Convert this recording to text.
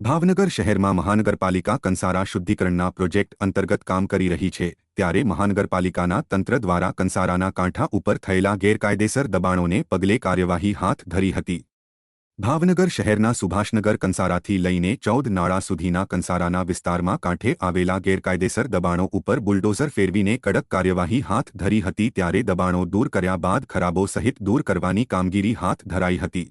ભાવનગર શહેરમાં મહાનગરપાલિકા કંસારા શુદ્ધિકરણના પ્રોજેક્ટ અંતર્ગત કામ કરી રહી છે, ત્યારે મહાનગરપાલિકાના તંત્ર દ્વારા કંસારાના કાંઠા ઉપર થયેલા ગેરકાયદેસર દબાણોને પગલે કાર્યવાહી હાથ ધરી હતી. ભાવનગર શહેરના સુભાષનગર કંસારાથી લઈને ચૌદ નાળા સુધીના કંસારાના વિસ્તારમાં કાંઠે આવેલા ગેરકાયદેસર દબાણો ઉપર બુલડોઝર ફેરવીને કડક કાર્યવાહી હાથ ધરી હતી, ત્યારે દબાણો દૂર કર્યા બાદ ખરાબો સહિત દૂર કરવાની કામગીરી હાથ ધરાઈ હતી.